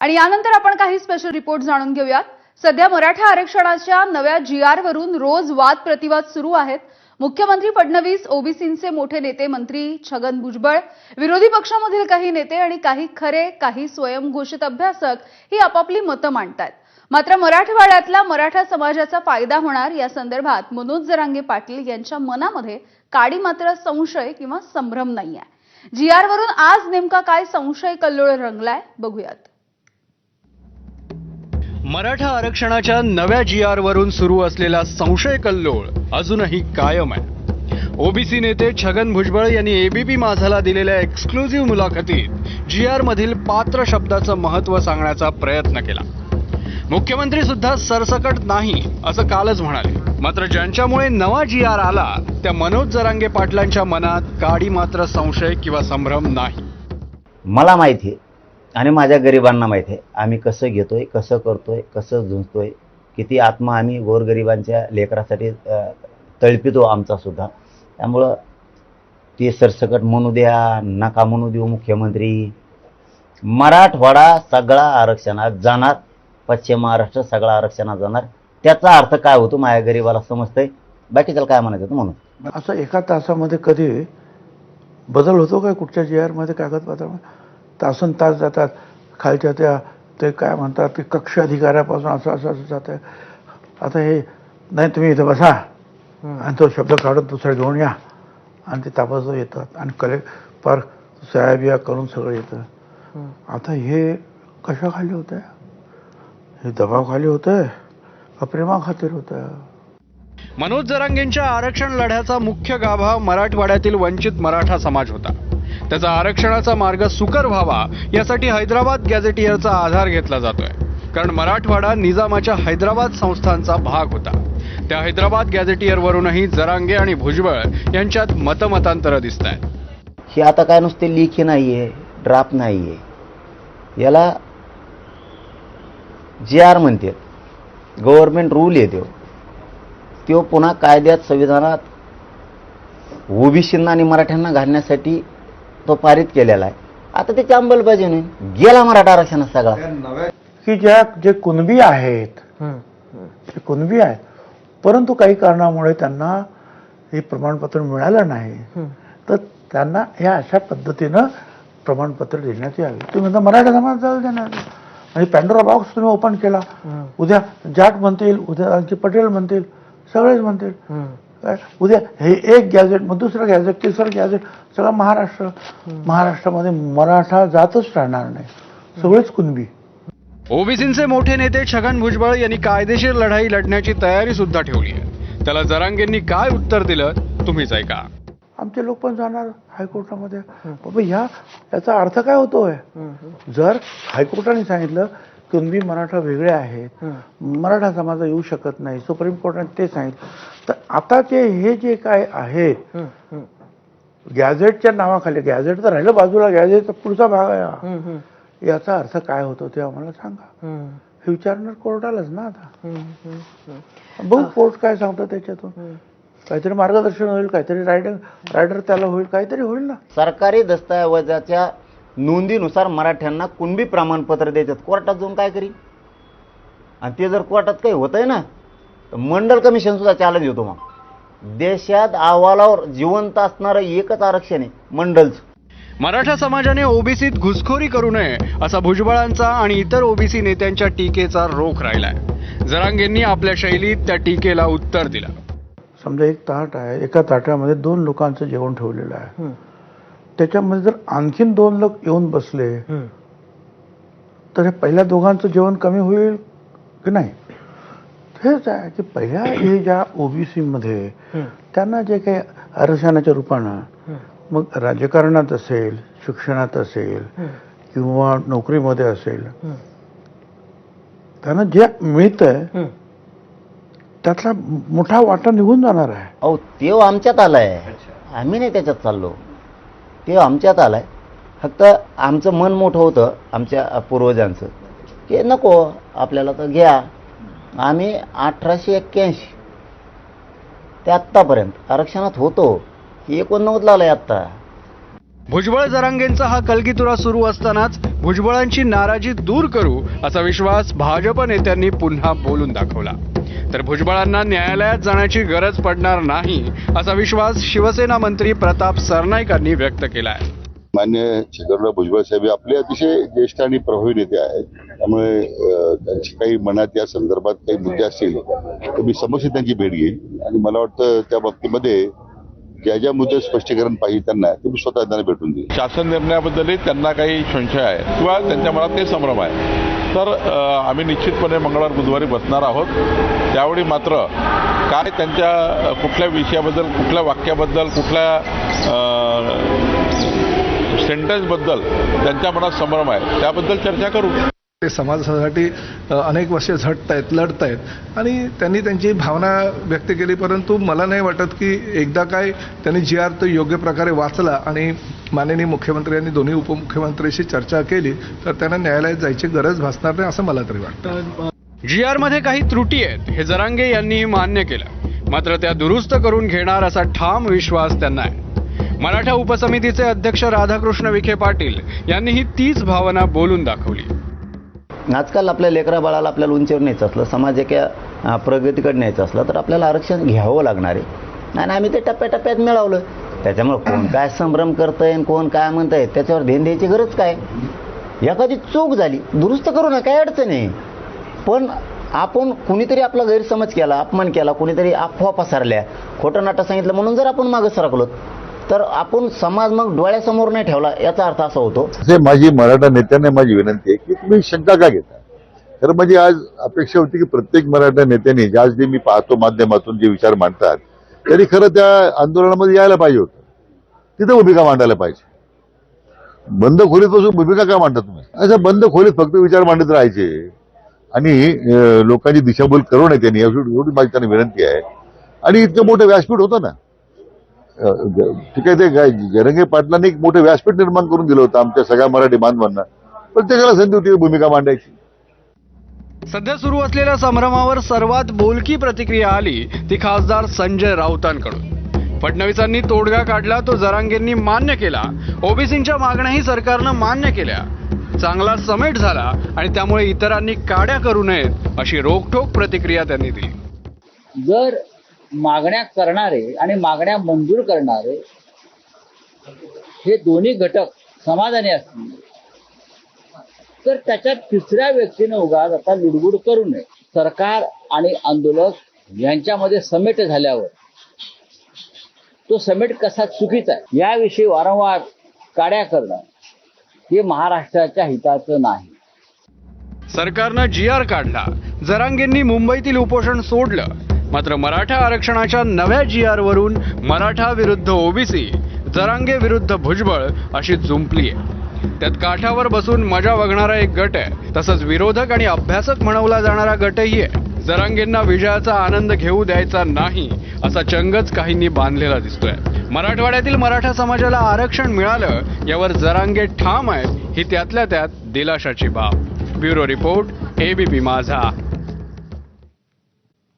आणि यानंतर आपण काही स्पेशल रिपोर्ट जाणून घेऊयात. सध्या मराठा आरक्षणाच्या नव्या जी आर वरून रोज वाद प्रतिवाद सुरू आहेत. मुख्यमंत्री फडणवीस ओबीसींचे मोठे नेते मंत्री छगन भुजबळ विरोधी पक्षामधील काही नेते आणि काही खरे काही स्वयंघोषित अभ्यासक ही आपापली मतं मांडतायत. मात्र मराठवाड्यातला मराठा समाजाचा फायदा होणार या संदर्भात मनोज जरांगे पाटील यांच्या मनामध्ये काडी मात्र संशय किंवा संभ्रम नाही आहे जी आर वरून आज नेमका काय संशय कल्लोळ रंगलाय बघूयात. मराठा आरक्षणाच्या नव्या जी आर वरून सुरू असलेला संशय कल्लोळ अजूनही कायम आहे. ओबीसी नेते छगन भुजबळ यांनी एबीपी माझाला दिलेल्या एक्सक्लुझिव्ह मुलाखतीत जी आर मधील पात्र शब्दाचं महत्त्व सांगण्याचा प्रयत्न केला. मुख्यमंत्री सुद्धा सरसकट नाही असं कालच म्हणाले. मात्र ज्यांच्यामुळे नवा जी आर आला त्या मनोज जरांगे पाटलांच्या मनात काडी मात्र संशय किंवा संभ्रम नाही. मला माहिती आहे आणि माझ्या गरिबांना माहिती आहे आम्ही कसं घेतोय कसं करतोय कसं झुंजतोय किती आत्मा आम्ही गोरगरिबांच्या लेकरासाठी तळपितो आमचा सुद्धा. त्यामुळं ते सरसकट म्हणू द्या नका म्हणू देऊ मुख्यमंत्री. मराठवाडा सगळा आरक्षणात जाणार पश्चिम महाराष्ट्र सगळा आरक्षणात जाणार. त्याचा अर्थ काय होतो माझ्या गरिबाला समजतंय? बाकी त्याला काय म्हणायचं म्हणून. असं एका तासामध्ये कधी बदल होतो काय कुठच्या जी आरमध्ये कागदपत्रामध्ये? तासन तास जातात. खालच्या त्या ते काय म्हणतात ते कक्ष अधिकाऱ्यापासून असं असं असं जात. आहे आता हे नाही तुम्ही इथं बसा. आणि तो शब्द काढून दुसरा घेऊन या. आणि ते ताबडतोब येतात. आणि कले पार सह्या बिया करून सगळं येतं. आता हे कशाखाली होतं हे दबावाखाली होतं का प्रेमाखातीर होतं मनोज जरांगेंच्या आरक्षण लढ्याचा मुख्य गाभा मराठवाड्यातील वंचित मराठा समाज होता. त्याचा आरक्षणाचा मार्ग सुकर व्हावा यासाठी हैदराबाद गॅझेटियरचा आधार घेतला जातोय. कारण मराठवाडा निजामाच्या हैदराबाद संस्थांचा भाग होता. त्या हैदराबाद गॅझेटियरवरूनही जरांगे आणि भुजबळ यांच्यात मतमतांतर दिसत आहेत हे आता काय नुसते लिखी नाही आहे ड्राफ्ट नाही आहे याला जे आर म्हणते गव्हर्नमेंट रूल येतो तो पुन्हा कायद्यात संविधानात ओबीसींना आणि मराठ्यांना घालण्यासाठी तो पारित केलेला आहे. आता त्याची अंमलबजावणी गेला मराठा आरक्षणात सगळा. की ज्या जे कुणबी आहेत ते कुणबी आहेत परंतु काही कारणामुळे त्यांना हे प्रमाणपत्र मिळालं नाही तर त्यांना या अशा पद्धतीनं प्रमाणपत्र देण्यात यावे. तुम्ही म्हणता मराठा समाज जाऊ देणार. आणि पॅन्डोरा बॉक्स तुम्ही ओपन केला. उद्या जाट म्हणतील उद्या आणखी पटेल म्हणतील सगळेच म्हणतील? उद्या हे एक गॅझेट मग दुसरं गॅझेट तिसरं गॅझेट सगळं महाराष्ट्र महाराष्ट्रामध्ये मराठा जातच राहणार नाही. सगळेच कुणबी. ओबीसींचे मोठे नेते छगन भुजबळ यांनी कायदेशीर लढाई लढण्याची तयारी सुद्धा ठेवली आहे. त्याला जरांगेंनी काय उत्तर दिलं तुम्हीच ऐका. आमचे लोक पण जाणार हायकोर्टामध्ये. बाबा ह्या याचा अर्थ काय होतोय? जर हायकोर्टाने सांगितलं कुणबी मराठा वेगळे आहेत मराठा समाज येऊ शकत नाही सुप्रीम कोर्टाने ते सांगितलं. तर आता ते हे जे काय आहे गॅझेटच्या नावाखाली गॅझेट तर राहिलं बाजूला गॅझेटचा पुढचा भाग आहे. याचा अर्थ काय होतो ते आम्हाला सांगा. हे. विचारणार कोर्टालाच ना आता. बघू कोर्ट काय सांगतो त्याच्यातून. काहीतरी मार्गदर्शन होईल काहीतरी रायडर रायडर त्याला होईल काहीतरी होईल ना. सरकारी दस्तऐवजाच्या नोंदीनुसार मराठ्यांना कुणबी प्रमाणपत्र देतात. कोर्टात जाऊन काय करी आणि ते जर कोर्टात काही होतंय ना तर मंडल कमिशन सुद्धा चॅलेंज होतो मग. देशात अहवालावर जिवंत असणारं एकच आरक्षण आहे मंडलचं. मराठा समाजाने ओबीसीत घुसखोरी करू नये असा भुजबळांचा आणि इतर ओबीसी नेत्यांच्या टीकेचा रोख राहिलाय. जरांगेंनी आपल्या शैलीत त्या टीकेला उत्तर दिलं. समजा एक ताट आहे एका ताटामध्ये दोन लोकांचं जेवण ठेवलेलं आहे. त्याच्यामध्ये जर आणखीन दोन लोक येऊन बसले तर हे पहिल्या दोघांचं जेवण कमी होईल की नाही? हेच आहे की पहिल्या हे ज्या ओबीसी मध्ये त्यांना जे काही आरक्षणाच्या रूपानं मग राजकारणात असेल शिक्षणात असेल किंवा नोकरीमध्ये असेल त्यांना जे मिळतंय त्यातला मोठा वाटा निघून जाणार आहे. अहो ते आमच्यात आलाय. आम्ही नाही त्याच्यात चाललो. ते आमच्यात आलाय. फक्त आमचं मन मोठं होतं आमच्या पूर्वजांचं. की नको आपल्याला तर घ्या. आम्ही अठराशे एक्क्याऐंशी ते आत्तापर्यंत आरक्षणात होतो. एकोणनव्वदला आलाय आत्ता. भुजबळ जरांगेंचा हा कलगीतुरा सुरू असतानाच भुजबळांची नाराजी दूर करू असा विश्वास भाजप नेत्यांनी पुन्हा बोलून दाखवला. तर भुजबळांना न्यायालयात जाण्याची गरज पडणार नाही असा विश्वास शिवसेना मंत्री प्रताप सरनाईकांनी व्यक्त केला आहे मान्य छगनराव भुजबळ साहेब आपले अतिशय ज्येष्ठ आणि प्रभावी नेते आहेत. त्यामुळे त्यांची काही मनात या संदर्भात काही मुद्दे असतील तर मी समस्या त्यांची भेट घेईल आणि मला वाटतं त्या बाबतीमध्ये ज्या ज्या मुद्दे स्पष्टीकरण पाहिजे त्यांना ते मी स्वतः त्यांना भेटून देईल शासन निर्णयाबद्दलही त्यांना काही संशय आहे किंवा त्यांच्या मनात काही संभ्रम आहे. तर आम्ही निश्चितपणे मंगळवार बुधवारी बसणार आहोत. त्यावेळी मात्र काय त्यांच्या कुठल्या विषयाबद्दल कुठल्या वाक्याबद्दल कुठल्या सेंटेन्सबद्दल त्यांच्या मनात संभ्रम आहे त्याबद्दल चर्चा करू. ते समाजासाठी अनेक वर्षे झटत आहेत लढत आहेत आणि त्यांनी त्यांची भावना व्यक्त केली परंतु मला नाही वाटत की एकदा काय त्यांनी जी आर तो योग्य प्रकारे वाचला आणि माननीय मुख्यमंत्री यांनी दोन्ही उपमुख्यमंत्र्यांशी चर्चा केली तर त्यांना न्यायालयात जायची गरज भासणार नाही असं मला तरी वाटतं. जी मध्ये काही त्रुटी आहेत हे जरांगे यांनी मान्य केलं. मात्र त्या दुरुस्त करून घेणार असा ठाम विश्वास त्यांना आहे. मराठा उपसमितीचे अध्यक्ष राधाकृष्ण विखे पाटील यांनीही तीच भावना बोलून दाखवली. आजकाल आपल्या लेकरा बाळाला आपल्याला उंचीवर न्यायचं असलं समाज एका प्रगतीकडे न्यायचं असलं तर आपल्याला आरक्षण घ्यावं लागणार आहे. आणि आम्ही ते टप्प्याटप्प्यात मिळवलं. त्याच्यामुळे कोण काय संभ्रम करतंय आणि कोण काय म्हणतंय त्याच्यावर ध्यान द्यायची गरज काय? एखादी चूक झाली दुरुस्त करू ना काही अडचण आहे? पण आपण कुणीतरी आपला गैरसमज केला अपमान केला कुणीतरी अफवा पसरल्या खोटं नाटं सांगितलं म्हणून जर आपण मागं सरकलो तर आपण समाज मग डोळ्यासमोर नाही ठेवला याचा अर्थ असा होतो. जे माझी मराठा नेत्यांना माझी विनंती आहे की तुम्ही शंका का घेता? तर म्हणजे आज अपेक्षा होती की प्रत्येक मराठा नेत्याने आज जे मी पाहतो माध्यमातून जे विचार मांडतात तरी खरं त्या आंदोलनामध्ये यायला पाहिजे होतं. तिथं भूमिका मांडायला पाहिजे. बंद खोलीत बसून भूमिका का मांडता तुम्ही? असं बंद खोलीत फक्त विचार मांडत राहायचे. आणि लोकांची दिशाभूल करू नये त्यांनी एवढी एवढी माझी त्यांना विनंती आहे. आणि इतकं मोठं व्यासपीठ होतं ना. ठीक आहे ते काय जरंगे पाटलांनी एक मोठं व्यासपीठ निर्माण करून दिलं होतं आमच्या सगळ्या मराठी बांधवांना. प्रत्येकाला संधी होती भूमिका मांडायची. सध्या सुरू असलेल्या संभ्रमावर सर्वात बोलकी प्रतिक्रिया आली ती खासदार संजय राऊतांकडून. फडणवीसांनी तोडगा काढला तो जरांगेंनी मान्य केला. ओबीसींच्या मागण्याही सरकारनं मान्य केल्या. चांगला समेट झाला आणि त्यामुळे इतरांनी काड्या करू नयेत अशी रोखठोक प्रतिक्रिया त्यांनी दिली. जर मागण्या करणारे आणि मागण्या मंजूर करणारे हे दोन्ही घटक समाधानी असतील. तर त्याच्यात तिसऱ्या व्यक्तीने उगाच आता लुडबुड करू नये. सरकार आणि आंदोलक यांच्यामध्ये समेट झाल्यावर तो समेट कसा चुकीचा आहे याविषयी वारंवार काड्या करणं हे महाराष्ट्राच्या हिताचं नाही. सरकारनं जी आर काढला. जरांगेंनी मुंबईतील उपोषण सोडलं. मात्र मराठा आरक्षणाच्या नव्या जी आर वरून मराठा विरुद्ध ओबीसी जरांगे विरुद्ध भुजबळ अशी जुंपली आहे. त्यात काठावर बसून मजा बघणारा एक गट आहे. तसंच विरोधक आणि अभ्यासक म्हणवला जाणारा गटही आहे. जरांगेंना विजयाचा आनंद घेऊ द्यायचा नाही असा चंगच काहींनी बांधलेला दिसतोय. मराठवाड्यातील मराठा समाजाला आरक्षण मिळालं यावर जरांगे ठाम आहेत ही त्यातल्या त्यात दिलाशाची बाब. ब्युरो रिपोर्ट एबीपी माझा.